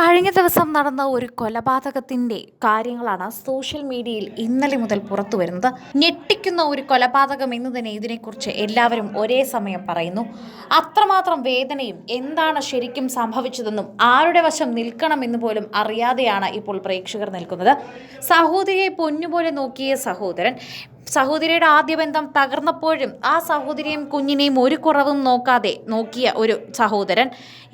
കഴിഞ്ഞ ദിവസം നടന്ന ഒരു കൊലപാതകത്തിന്റെ കാര്യങ്ങളാണ് സോഷ്യൽ മീഡിയയിൽ ഇന്നലെ മുതൽ പുറത്തു വരുന്നത്. ഞെട്ടിക്കുന്ന ഒരു കൊലപാതകം എന്ന് തന്നെ ഇതിനെക്കുറിച്ച് എല്ലാവരും ഒരേ സമയം പറയുന്നു. അത്രമാത്രം വേദനയും എന്താണ് ശരിക്കും സംഭവിച്ചതെന്നും ആരുടെ വശം നിൽക്കണമെന്ന് പോലും അറിയാതെയാണ് ഇപ്പോൾ പ്രേക്ഷകർ നിൽക്കുന്നത്. സഹോദരിയെ പൊന്നുപോലെ നോക്കിയ സഹോദരൻ സഹോദരിയുടെ ആദ്യ ബന്ധം തകർന്നപ്പോഴും ആ സഹോദരിയും കുഞ്ഞിനെയും ഒരു കുറവും നോക്കാതെ നോക്കിയ ഒരു സഹോദരൻ.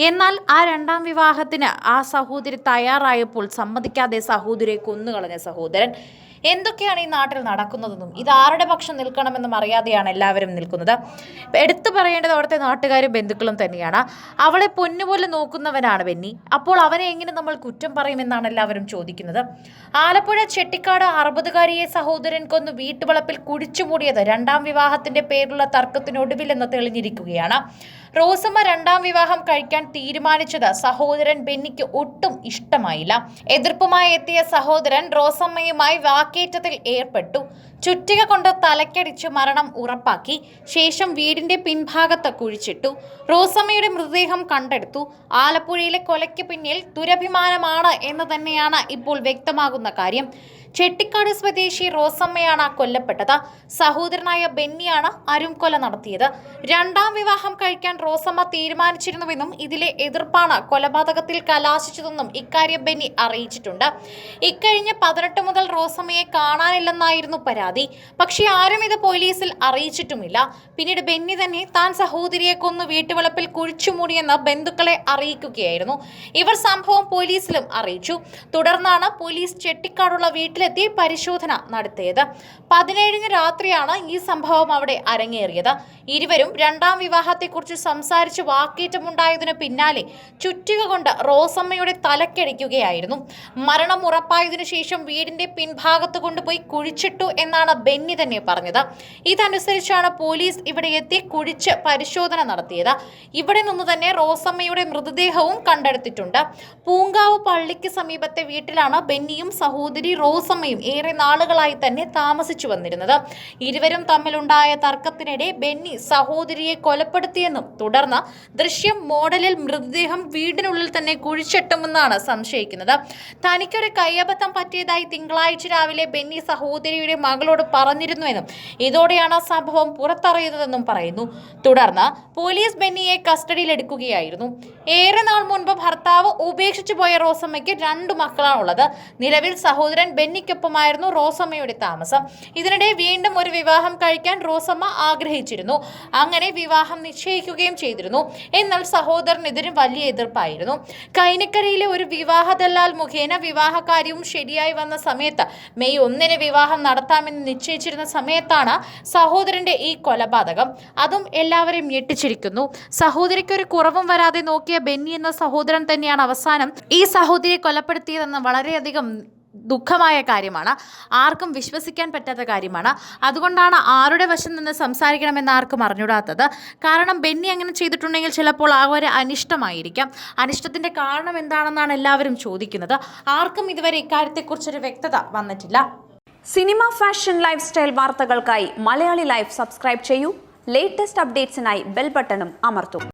എന്നാൽ ആ രണ്ടാം വിവാഹത്തിന് ആ സഹോദരി തയ്യാറായപ്പോൾ സമ്മതിക്കാതെ സഹോദരിയെ കൊന്നുകളഞ്ഞ സഹോദരൻ. എന്തൊക്കെയാണ് ഈ നാട്ടിൽ നടക്കുന്നതെന്നും ഇത് ആരുടെ പക്ഷം നിൽക്കണമെന്നും അറിയാതെയാണ് എല്ലാവരും നിൽക്കുന്നത്. എടുത്തു പറയേണ്ടത് അവിടുത്തെ നാട്ടുകാരും ബന്ധുക്കളും തന്നെയാണ്. അവളെ പൊന്നുപോലെ നോക്കുന്നവനാണ് ബെന്നി. അപ്പോൾ അവനെ എങ്ങനെ നമ്മൾ കുറ്റം പറയുമെന്നാണ് എല്ലാവരും ചോദിക്കുന്നത്. ആലപ്പുഴ ചെട്ടിക്കാട് അറുപതുകാരിയെ സഹോദരൻ കൊന്നു വീട്ടുവളപ്പിൽ കുഴിച്ചുമൂടിയത് രണ്ടാം വിവാഹത്തിന്റെ പേരിലുള്ള തർക്കത്തിനൊടുവിലെന്ന് തെളിഞ്ഞിരിക്കുകയാണ്. റോസമ്മ രണ്ടാം വിവാഹം കഴിക്കാൻ തീരുമാനിച്ചത് സഹോദരൻ ബെന്നിക്ക് ഒട്ടും ഇഷ്ടമായില്ല. എതിർപ്പുമായി എത്തിയ സഹോദരൻ റോസമ്മയുമായി വാക്കേറ്റത്തിൽ ഏർപ്പെട്ടു. ചുറ്റിക കൊണ്ട് തലക്കടിച്ച് മരണം ഉറപ്പാക്കി. ശേഷം വീടിന്റെ പിൻഭാഗത്ത് കുഴിച്ചിട്ടു. റോസമ്മയുടെ മൃതദേഹം കണ്ടെടുത്തു. ആലപ്പുഴയിലെ കൊലയ്ക്ക് പിന്നിൽ ദുരഭിമാനമാണ് എന്ന് തന്നെയാണ് ഇപ്പോൾ വ്യക്തമാകുന്ന കാര്യം. ചെട്ടിക്കാട് സ്വദേശി റോസമ്മയാണ് കൊല്ലപ്പെട്ടത്. സഹോദരനായ ബെന്നിയാണ് അരുംകൊല നടത്തിയത്. രണ്ടാം വിവാഹം കഴിക്കാൻ റോസമ്മ തീരുമാനിച്ചിരുന്നുവെന്നും ഇതിലെ എതിർപ്പാണ് കൊലപാതകത്തിൽ കലാശിച്ചതെന്നും ഇക്കാര്യം ബെന്നി അറിയിച്ചിട്ടുണ്ട്. ഇക്കഴിഞ്ഞ പതിനെട്ട് മുതൽ റോസമ്മയെ കാണാനില്ലെന്നായിരുന്നു പരാതി. പക്ഷേ ആരും ഇത് പോലീസിൽ അറിയിച്ചിട്ടുമില്ല. പിന്നീട് ബെന്നി തന്നെ താൻ സഹോദരിയെ കൊന്നു വീട്ടുവളപ്പിൽ കുഴിച്ചുമൂടിയെന്ന് ബന്ധുക്കളെ അറിയിക്കുകയായിരുന്നു. ഇവർ സംഭവം പോലീസിലും അറിയിച്ചു. തുടർന്നാണ് പോലീസ് ചെട്ടിക്കാടുള്ള വീട്ടിലെത്തി പരിശോധന നടത്തിയത്. പതിനേഴിന് രാത്രിയാണ് ഈ സംഭവം അവിടെ അരങ്ങേറിയത്. ഇരുവരും രണ്ടാം വിവാഹത്തെക്കുറിച്ച് സംസാരിച്ച് വാക്കേറ്റമുണ്ടായതിനു പിന്നാലെ ചുറ്റിക കൊണ്ട് റോസമ്മയുടെ തലക്കടിക്കുകയായിരുന്നു. മരണം ഉറപ്പായതിനു ശേഷം വീടിന്റെ പിൻഭാഗത്ത് കൊണ്ടുപോയി കുഴിച്ചിട്ടു എന്നാണ് ബെന്നി തന്നെ പറഞ്ഞത്. ഇതനുസരിച്ചാണ് പോലീസ് ഇവിടെ എത്തി കുഴിച്ച് പരിശോധന നടത്തിയത്. ഇവിടെ നിന്ന് തന്നെ റോസമ്മയുടെ മൃതദേഹവും കണ്ടെടുത്തിട്ടുണ്ട്. പൂങ്കാവ് പള്ളിക്ക് സമീപത്തെ വീട്ടിലാണ് ബെന്നിയും സഹോദരി റോസമ്മയും ഏറെ നാളുകളായി തന്നെ താമസിച്ചു വന്നിരുന്നത്. ഇരുവരും തമ്മിലുണ്ടായ തർക്കത്തിനിടെ ബെന്നി സഹോദരിയെ കൊലപ്പെടുത്തിയെന്നും തുടർന്ന് ദൃശ്യം മോഡലിൽ മൃതദേഹം വീടിനുള്ളിൽ തന്നെ കുഴിച്ചെട്ടുമെന്നാണ് സംശയിക്കുന്നത്. തനിക്കൊരു കയ്യബദ്ധം പറ്റിയതായി തിങ്കളാഴ്ച രാവിലെ ബെന്നി സഹോദരിയുടെ മകളോട് പറഞ്ഞിരുന്നുവെന്നും ഇതോടെയാണ് സംഭവം പുറത്തറിയുന്നതെന്നും പറയുന്നു. തുടർന്ന് പോലീസ് ബെന്നിയെ കസ്റ്റഡിയിലെടുക്കുകയായിരുന്നു. ഏറെ നാൾ മുൻപ് ഭർത്താവ് ഉപേക്ഷിച്ചു പോയ റോസമ്മയ്ക്ക് രണ്ടു മക്കളാണുള്ളത്. നിലവിൽ സഹോദരൻ ബെന്നിക്കൊപ്പമായിരുന്നു റോസമ്മയുടെ താമസം. ഇതിനിടെ വീണ്ടും ഒരു വിവാഹം കഴിക്കാൻ റോസമ്മ ആഗ്രഹിച്ചിരുന്നു. അങ്ങനെ വിവാഹം നിശ്ചയിക്കുകയും ചെയ്തിരുന്നു. എന്നാൽ സഹോദരനെതിരും വലിയ എതിർപ്പായിരുന്നു. കൈനക്കരയിലെ ഒരു വിവാഹ ദല്ലാൽ മുഖേന വിവാഹകാര്യവും ശരിയായി വന്ന സമയത്ത് മെയ് ഒന്നിന് വിവാഹം നടത്താമെന്ന് നിശ്ചയിച്ചിരുന്ന സമയത്താണ് സഹോദരന്റെ ഈ കൊലപാതകം. അതും എല്ലാവരെയും ഞെട്ടിച്ചിരിക്കുന്നു. സഹോദരിക്കൊരു കുറവും വരാതെ നോക്കിയ ബെന്നി എന്ന സഹോദരൻ തന്നെയാണ് അവസാനം ഈ സഹോദരിയെ കൊലപ്പെടുത്തിയതെന്ന് വളരെയധികം ദുഃഖമായ കാര്യമാണ്. ആർക്കും വിശ്വസിക്കാൻ പറ്റാത്ത കാര്യമാണ്. അതുകൊണ്ടാണ് ആരുടെ വശം നിന്ന് സംസാരിക്കണമെന്ന് ആർക്കും അറിഞ്ഞൂടാത്തത് കാരണം ബെന്നി അങ്ങനെ ചെയ്തിട്ടുണ്ടെങ്കിൽ ചിലപ്പോൾ ആ ഒരു അനിഷ്ടമായിരിക്കാം. അനിഷ്ടത്തിന്റെ കാരണം എന്താണെന്നാണ് എല്ലാവരും ചോദിക്കുന്നത്. ആർക്കും ഇതുവരെ ഇക്കാര്യത്തെക്കുറിച്ചൊരു വ്യക്തത വന്നിട്ടില്ല. സിനിമ ഫാഷൻ ലൈഫ് സ്റ്റൈൽ വാർത്തകൾക്കായി മലയാളി ലൈഫ് സബ്സ്ക്രൈബ് ചെയ്യൂ. ലേറ്റസ്റ്റ് അപ്ഡേറ്റ്സിനായി ബെൽ ബട്ടണും അമർത്തും.